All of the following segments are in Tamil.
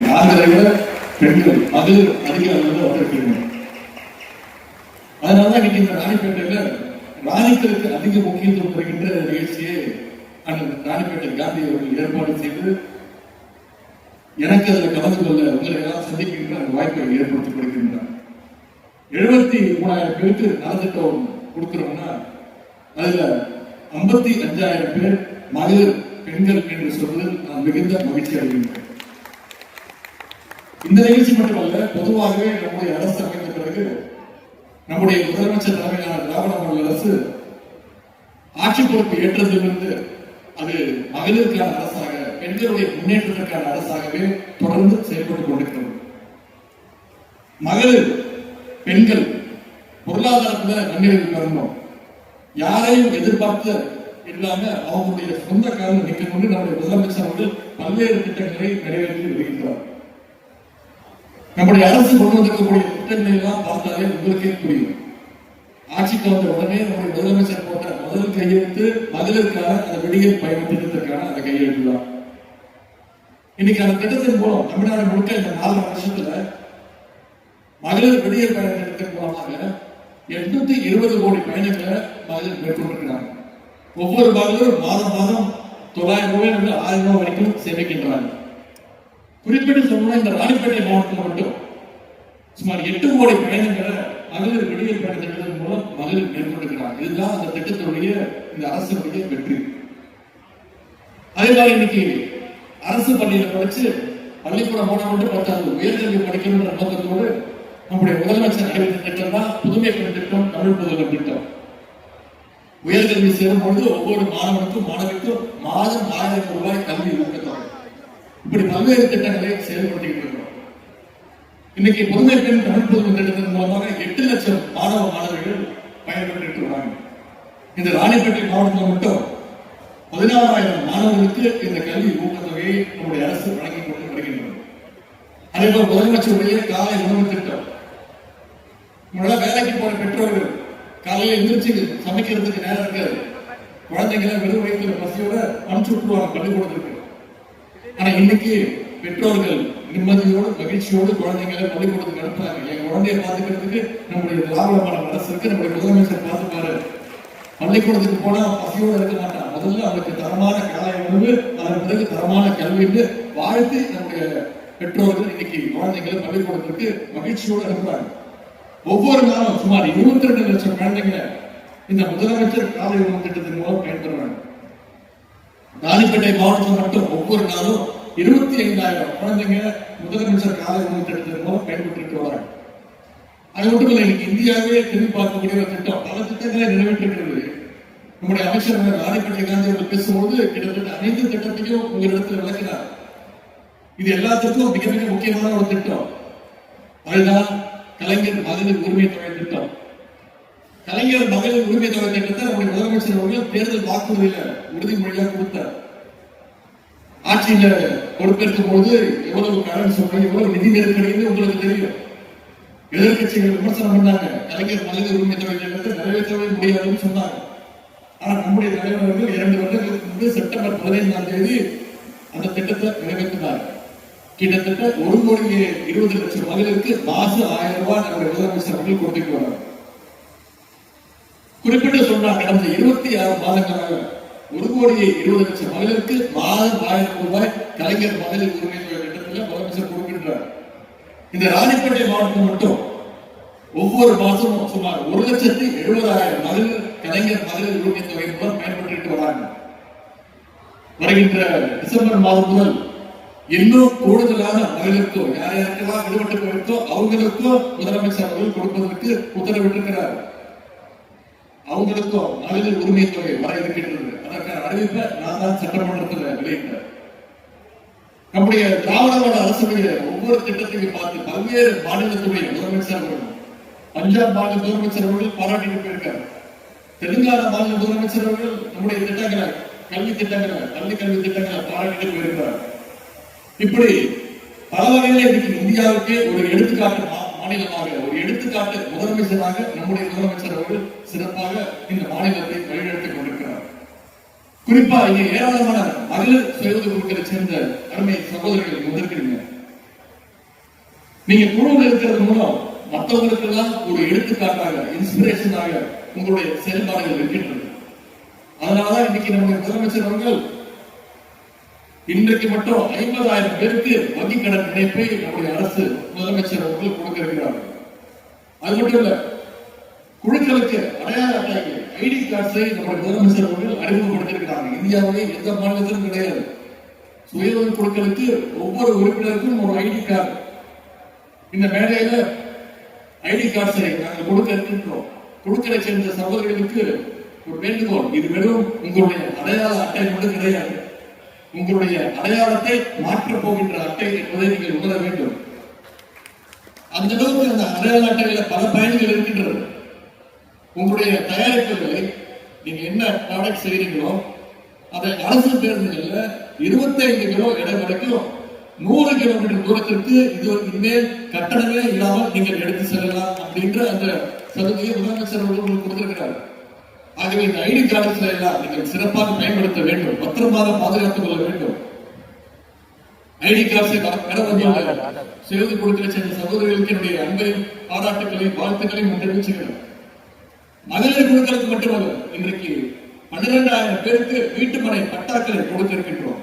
ஆண்களை விட பெண்கள் மகளிர் அதிக அளவில் வந்திருக்கிறீங்க அதனாலதான் இன்னைக்கு இந்த ராணிப்பேட்டையில ராணிகளுக்கு அதிக முக்கியத்துவம் தருகின்ற நிகழ்ச்சியை அண்ணன் ராணிப்பேட்டை காந்தி அவர்கள் ஏற்பாடு செய்து எனக்கு அதில் கலந்து கொள்ள உங்களை எல்லாம் சந்திக்கின்ற அந்த வாய்ப்பை ஏற்படுத்தி கொடுக்கின்றார். எழுபத்தி மூணாயிரம் பேருக்கு நலத்திட்டம் கொடுக்கிறோம்னா அதுல ஐம்பத்தி அஞ்சாயிரம் பேர் மகளிர் பெண்கள் என்று சொல்வதில் நான் மிகுந்த மகிழ்ச்சி அடைகின்றேன். இந்த நிகழ்ச்சி மட்டுமல்ல பொதுவாகவே நம்முடைய அரசு அமைந்த பிறகு நம்முடைய முதலமைச்சர் தலைமையிலான திராவிட மாடல் அரசு ஆட்சி பொறுப்பு ஏற்றதிலிருந்து அது மகளிருக்கான அரசாக பெண்களுடைய முன்னேற்றத்திற்கான அரசாகவே தொடர்ந்து செயல்பட்டுக் கொண்டிருக்கிறது. மகளிர் பெண்கள் பொருளாதாரத்துல முன்னேறி வரணும் யாரையும் எதிர்பார்த்து இல்லாம அவங்களுடைய சொந்த காலம் நிற்க கொண்டு நம்முடைய முதலமைச்சர் அவர்கள் பல்வேறு திட்டங்களை நிறைவேற்றி வருகின்றார். நம்முடைய அரசு கொண்டு வந்திருக்கக்கூடிய திட்டங்களை எல்லாம் பார்த்தாலே உங்களுக்கே புரியும். ஆட்சிக்கு வந்த உடனே நம்முடைய முதலமைச்சர் போட்ட முதல் கையெழுத்து மகளிருக்கான அந்த விடியல் பயணம் திட்டத்திற்கான அந்த கையெழுத்து தான். இன்னைக்கு அந்த திட்டத்தின் மூலம் தமிழ்நாடு முழுக்க இந்த நாலு வருஷத்துல மகளிர் விடியல் பயண திட்டத்தின் மூலமாக எட்நூத்தி இருபது கோடி பயணங்களை மகளிர் மேற்கொண்டிருக்கிறாங்க. ஒவ்வொரு மகளிரும் மாதம் மாதம் தொள்ளாயிரம் ரூபாய் ஆயிரம் ரூபாய் வரைக்கும் சேமிக்கின்றாங்க. குறிப்பிட்டு சொன்னால் இந்த ராணிப்பேட்டை மாவட்டத்தில் மட்டும் சுமார் எட்டு கோடி பயணங்களை மகளிர் விடியல் பயண மூலம் மகளிர் மேற்கொண்டிருக்கிறாங்க. இதுதான் அந்த திட்டத்தினுடைய இந்த அரசினுடைய வெற்றி. அதே மாதிரி இன்னைக்கு அரசு பள்ளியில படிச்சு பள்ளிக்கூடம் போன மட்டும் பத்தாவது உயர்கல்வி படிக்கணுன்ற நோக்கத்தோடு நம்முடைய முதலமைச்சர் அறிவித்த திட்டம் தான் புதுமை பெண் திட்டம் தமிழ் புதல்வர் திட்டம். உயர்கல்வி சேரும் பொழுது ஒவ்வொரு மாணவனுக்கும் மாணவிக்கும் மாதம் ஆயிரம் ரூபாய் கல்வி ஊக்கத்தொகை. இப்படி பல்வேறு திட்டங்களை செயல்படுத்திக்கிட்டு இருக்கிறோம். இன்னைக்கு புதுமை பெண் தமிழ் திட்டத்தின் மூலமாக எட்டு லட்சம் மாணவ மாணவர்கள் பயன்பெற்று வராங்க இந்த ராணிப்பேட்டை மாவட்டத்தில் மட்டும் பதினாறாயிரம் மாணவர்களுக்கு இந்த கல்வி ஊக்கத்தொகையை நம்முடைய அரசு வழங்கி கொண்டு வருகின்றது. அதே போல முதலமைச்சருடைய காலை உணவு திட்டம். முன்னாடி வேலைக்கு போன பெற்றோர்கள் காலையில் எந்திரிச்சு சமைக்கிறதுக்கு நேரம் இருக்காது. குழந்தைங்களை வெறும் வயிற்று பசியோட அனுப்பிச்சு விட்டுருவாங்க பள்ளிக்கூடத்துக்கு. ஆனா இன்னைக்கு பெற்றோர்கள் நிம்மதியோடு மகிழ்ச்சியோடு குழந்தைங்களை பள்ளிக்கூடத்துக்கு அனுப்புறாங்க. என் குழந்தைய பாத்துக்கிறதுக்கு நம்முடைய திராவிட மனசு இருக்கு நம்முடைய முதலமைச்சர் பார்த்துப்பாரு. பள்ளிக்கூடத்துக்கு போனா பசியோடு இருக்க மாட்டான். முதல்ல அவனுக்கு தரமான காலை உணவு அதன் பிறகு தரமான கல்வின்னு வாழ்த்து நம்முடைய பெற்றோர்கள் இன்னைக்கு குழந்தைங்களை பள்ளிக்கூடத்திற்கு மகிழ்ச்சியோடு அனுப்புறாங்க. ஒவ்வொரு நாளும் சுமார் இருபத்தி ரெண்டு லட்சம் குழந்தைங்க இந்த முதலமைச்சர் காலை உணவு திட்டத்தின் ராணிப்பேட்டை மாவட்டத்தில் மட்டும் ஒவ்வொரு நாளும் இருபத்தி ஐந்தாயிரம் குழந்தைங்க முதலமைச்சர் காலை உணவு திட்டத்தின் மூலம் பயன்பட்டு வராங்க அது மட்டும் இல்லை இன்னைக்கு இந்தியாவே திரும்பி பார்க்கக்கூடிய ஒரு திட்டம் பல திட்டங்களை நிறைவேற்றிருக்கிறது. நம்முடைய அமைச்சர் ராணிப்பேட்டை காந்தி அவர்கள் பேசும்போது கிட்டத்தட்ட அனைத்து திட்டத்தையும் உங்களிடத்தில் விளக்கினார். இது எல்லாத்துக்கும் மிக மிக முக்கியமான ஒரு திட்டம். அதுதான் கலைஞர் மகளிர் உரிமை தொகை திட்டம். கலைஞர் மகளிர் உரிமை தொகை திட்டத்தை நம்முடைய முதலமைச்சர் அவர்கள் தேர்தல் வாக்குறுதியில உறுதிமொழியா கொடுத்தார். ஆட்சியில பொறுப்பேற்கும் போது எவ்வளவு கடன் சொல்றோம் எவ்வளவு நிதி நெருக்கடின்னு உங்களுக்கு தெரியும். எதிர்கட்சிகள் விமர்சனம் பண்ணாங்க. கலைஞர் மனித உரிமை தொகை திட்டத்தை நிறைவேற்றவே முடியாதுன்னு சொன்னாங்க. ஆனா நம்முடைய தலைவர்கள் இரண்டு வருடங்களுக்கு முன்பு செப்டம்பர் பதினைந்தாம் தேதி அந்த திட்டத்தை நிறைவேற்றினார். கிட்டத்தட்ட ஒரு கோடி இருபது லட்சம் மகளிருக்கு மாசு ஆயிரம் ரூபாய் நம்முடைய முதலமைச்சர் அவர்கள் கொடுத்துட்டு வராங்க குறிப்பிட்டு சொன்னார் கடந்த இருபத்தி ஆறு மாதங்களாக ஒரு கோடியே இருபது லட்சம் மகளிருக்கு மாதம் ஆயிரம் ரூபாய் கலைஞர் மகளிர் உரிமை திட்டத்தில் முதலமைச்சர் கொடுக்கின்றார். இந்த ராணிப்பேட்டை மாவட்டம் மட்டும் ஒவ்வொரு மாசமும் சுமார் ஒரு லட்சத்தி எழுபதாயிரம் மகளிர் கலைஞர் மகளிர் உரிமை தொகை மூலம் பயன்பட்டு வராங்க. வருகின்ற டிசம்பர் மாதம் முதல் இன்னும் கூடுதலான மகளிருக்கோ யார் யாருக்கெல்லாம் விடுபட்டு போயிருக்கோ அவங்களுக்கும் முதலமைச்சர் அவர்கள் கொடுப்பதற்கு உத்தரவிட்டிருக்கிறார். அவங்களுக்கும் மகளிர் உரிமை தொகை வர இருக்கின்றது. அறிவிப்பை நான் தான் சட்டமன்றத்தில் வெளியிட்டேன் நம்முடைய திராவிட அரசுடைய ஒவ்வொரு திட்டத்தையும் பார்த்து பல்வேறு மாநிலத்துடைய முதலமைச்சர் அவர்கள் பஞ்சாப் மாநில முதலமைச்சர் அவர்கள் பாராட்டிட்டு போயிருக்காரு தெலுங்கானா மாநில முதலமைச்சர் அவர்கள் நம்முடைய திட்டங்களை கல்வி திட்டங்களை பள்ளி கல்வி திட்டங்களை பாராட்டிட்டு போயிருக்கிறார். இப்படி பல வகையில இன்னைக்கு இந்தியாவுக்கு ஒரு எடுத்துக்காட்டு மா- மாநிலமாக ஒரு எடுத்துக்காட்டு முதலமைச்சராக நம்முடைய முதலமைச்சர் அவர்கள் சிறப்பாக இந்த மாநிலத்தை வழிநடத்திக் கொண்டிருக்கிறார். குறிப்பா இங்க ஏராளமான மகளிர் சுய சேர்ந்த அருமை சகோதரர்கள் இங்க வந்திருக்கிறீங்க. நீங்க குழுவில் இருக்கிறது மூலம் மற்றவங்களுக்கு எல்லாம் ஒரு எடுத்துக்காட்டாக இன்ஸ்பிரேஷனாக உங்களுடைய செயல்பாடுகள் இருக்கின்றது. அதனாலதான் இன்னைக்கு நம்முடைய முதலமைச்சர் அவர்கள் இன்றைக்கு மட்டும் ஐம்பதாயிரம் பேருக்கு வங்கி கடன் இணைப்பை நம்முடைய அரசு முதலமைச்சர் அவர்கள் கொடுக்க இருக்கிறார்கள். அது மட்டும் இல்ல குழுக்களுக்கு அடையாள அட்டை ஐடி கார்டை நம்முடைய முதலமைச்சர் அவர்கள் அறிமுகப்படுத்தியிருக்கிறாங்க. இந்தியாவிலே எந்த மாநிலத்திலும் கிடையாது. சுய உதவி குழுக்களுக்கு ஒவ்வொரு உறுப்பினருக்கும் ஒரு ஐடி கார்டு இந்த மேடையில ஐடி கார்டை நாங்கள் கொடுக்க இருக்கின்றோம். குழுக்களை சென்ற சகோதரிகளுக்கு ஒரு வேண்டுகோள். இது வெறும் உங்களுடைய அடையாள அட்டை மட்டும் கிடையாது. உங்களுடைய அடையாளத்தை மாற்றப் போகின்ற அட்டை என்பதை நீங்கள் உணர வேண்டும். அந்த அளவுக்கு அந்த அடையாள அட்டையில பல பயன்கள் இருக்கின்றது உங்களுடைய தயாரிப்புகளை நீங்க என்ன ப்ராடக்ட் செய்றீங்களோ அதை அரசு பேருந்துகள்ல 25 கிலோ எடை வரைக்கும் நூறு கிலோமீட்டர் தூரத்திற்கு இது இனிமேல் கட்டணமே இல்லாமல் நீங்கள் எடுத்து செல்லலாம் அப்படின்ற அந்த சலுகையை முதலமைச்சர் அவர்கள் உங்களுக்கு கொடுத்திருக்கிறார். ஆகவே இந்த ஐடி கார்டுகளை எல்லாம் நீங்கள் சிறப்பாக பயன்படுத்த வேண்டும் பத்திரமாக பாதுகாத்துக் கொள்ள வேண்டும். ஐடி கார்ட்ஸை பெற வந்துள்ள செய்து கொடுக்கிற சேர்ந்த சகோதரிகளுக்கு என்னுடைய அன்பையும் பாராட்டுகளையும் வாழ்த்துக்களையும் தெரிவிச்சுக்கிறேன் மகளிர் குழுக்களுக்கு மட்டுமல்ல இன்றைக்கு பன்னிரெண்டாயிரம் பேருக்கு வீட்டுமனை பட்டாக்களை கொடுத்திருக்கின்றோம்.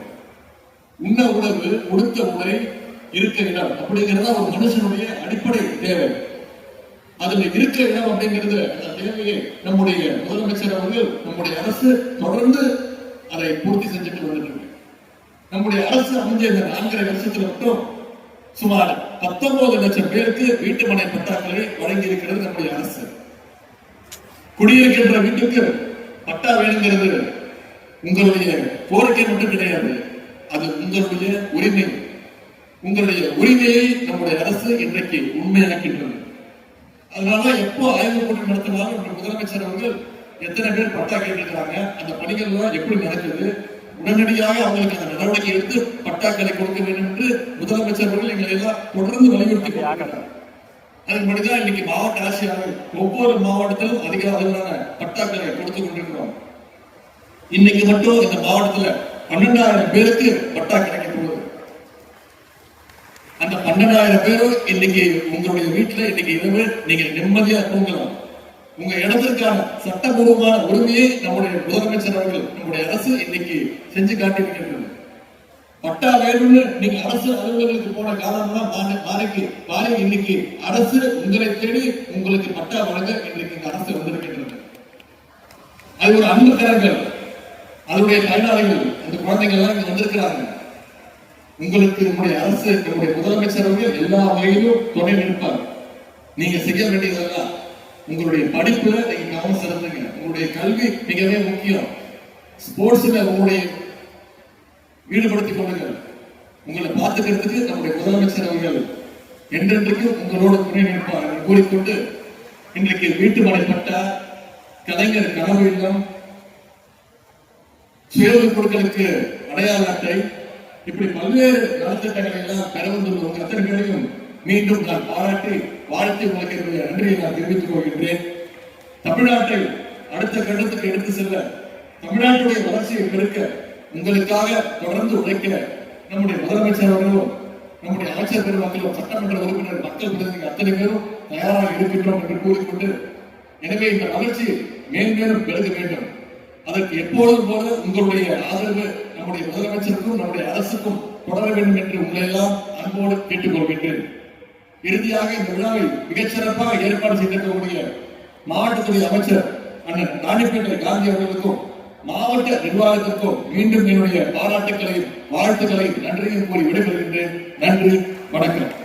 உண்ண உணவு உடுத்த உரை இருக்க இடம் அப்படிங்கிறதா ஒரு மனுஷனுடைய அடிப்படை தேவை. அதுல இருக்க இடம் அப்படிங்கிறது அந்த தேவையை நம்முடைய முதலமைச்சர் அவர்கள் நம்முடைய அரசு தொடர்ந்து அதை பூர்த்தி செஞ்சுட்டு வந்துட்டு நம்முடைய அரசு அமைஞ்ச இந்த நான்கரை வருஷத்துல மட்டும் சுமார் பத்தொன்பது லட்சம் பேருக்கு வீட்டுமனை பட்டாக்களை வழங்கி இருக்கிறது நம்முடைய அரசு. குடியிருக்கின்ற வீட்டுக்கு பட்டா வேணுங்கிறது உங்களுடைய கோரிக்கை மட்டும் கிடையாது. அது உங்களுடைய உரிமை. உங்களுடைய உரிமையை நம்முடைய அரசு இன்றைக்கு உண்மையாக்கின்றது. அதனால எப்போ ஆய்வு கூட்டம் நடத்தினாலும் நம்முடைய முதலமைச்சர் அவர்கள் எத்தனை பேர் பட்டா கேட்டிருக்கிறாங்க அந்த பணிகள்லாம் எப்படி நடக்குது உடனடியாக அவங்களுக்கு அந்த நடவடிக்கை எடுத்து பட்டாக்களை கொடுக்க வேண்டும் என்று முதலமைச்சர் அவர்கள் எங்களை எல்லாம் தொடர்ந்து வலியுறுத்தி கொண்டிருக்கிறார். அதன்படிதான் இன்னைக்கு மாவட்ட ஆட்சியாளர் ஒவ்வொரு மாவட்டத்திலும் அதிக அளவிலான பட்டாக்களை கொடுத்து கொண்டிருக்கிறோம். இன்னைக்கு மட்டும் இந்த மாவட்டத்துல பன்னெண்டாயிரம் பேருக்கு பட்டா கிடைக்க போகுது அந்த பன்னெண்டாயிரம் பேரும் இன்னைக்கு உங்களுடைய வீட்டுல இன்னைக்கு இரவு நீங்க நிம்மதியா தூங்கலாம். உங்க இடத்திற்கான சட்டபூர்வமான உரிமையை நம்முடைய முதலமைச்சர் அவர்கள் நம்முடைய அரசு இன்னைக்கு செஞ்சு காட்டியிருக்கின்றது. பட்டா வேணும்னு நீங்க அரசு அலுவலகத்துக்கு போன காலம்லாம் மாறி மாறிக்கு இன்னைக்கு அரசு உங்களை தேடி உங்களுக்கு பட்டா வழங்க இன்னைக்கு இந்த அரசு வந்திருக்கின்றது. அது ஒரு அன்பு கரங்கள். அதனுடைய பயனாளிகள் அந்த குழந்தைகள் எல்லாம் இங்க வந்திருக்கிறாங்க உங்களுக்கு நம்முடைய அரசு நம்முடைய முதலமைச்சர் அவர்கள் எல்லா வகையிலும் துணை நிற்பாங்க நீங்க செய்ய வேண்டியதெல்லாம் உங்களுடைய படிப்புல நீங்க கவனம் செலுத்துங்க. உங்களுடைய கல்வி மிகவே முக்கியம். ஸ்போர்ட்ஸ்ல உங்களுடைய ஈடுபடுத்திக் கொள்ளுங்கள். உங்களை பார்த்துக்கிறதுக்கு நம்முடைய முதலமைச்சர் அவர்கள் என்றென்றைக்கும் உங்களோட துணை நிற்பார் என்று கூறிக்கொண்டு இன்றைக்கு வீட்டு மனைப்பட்டா கலைஞர் கனவு இல்லம் சுயஉதவி குழுக்களுக்கு அடையாள அட்டை. இப்படி பல்வேறு நலத்திட்டங்களை எல்லாம் பெற வந்துள்ள அத்தனை பேரையும் மீண்டும் நான் பாராட்டி வாழ்த்து உங்களுக்கு என்னுடைய நன்றியை நான் தெரிவித்துக் கொள்கின்றேன். தமிழ்நாட்டை அடுத்த கட்டத்துக்கு எடுத்து செல்ல தமிழ்நாட்டுடைய வளர்ச்சியை பெருக்க உங்களுக்காக தொடர்ந்து உழைக்க நம்முடைய முதலமைச்சர் அவர்களும் நம்முடைய அமைச்சர் பெருமக்களும் சட்டமன்ற உறுப்பினர் மக்கள் பிரதிநிதிகள் அத்தனை பேரும் தயாராக இருக்கின்றோம் என்று கூறிக்கொண்டு எனவே இந்த வளர்ச்சி மேன்மேலும் பெருக வேண்டும். அதற்கு எப்பொழுதும் போல உங்களுடைய ஆதரவு நம்முடைய முதலமைச்சருக்கும் நம்முடைய அரசுக்கும் தொடர வேண்டும் என்று உங்களை எல்லாம் அன்போடு கேட்டுக்கொள்கின்றேன். இறுதியாக இந்த விழாவை மிகச்சிறப்பாக ஏற்பாடு செய்திருக்கக்கூடிய மாவட்டத்துறை அமைச்சர் அண்ணன் ராணிப்பேட்டை காந்தி அவர்களுக்கும் மாவட்ட நிர்வாகத்திற்கும் மீண்டும் என்னுடைய பாராட்டுகளையும் வாழ்த்துக்களையும் நன்றியும் கூறி விடைபெறுகின்றேன். நன்றி வணக்கம்.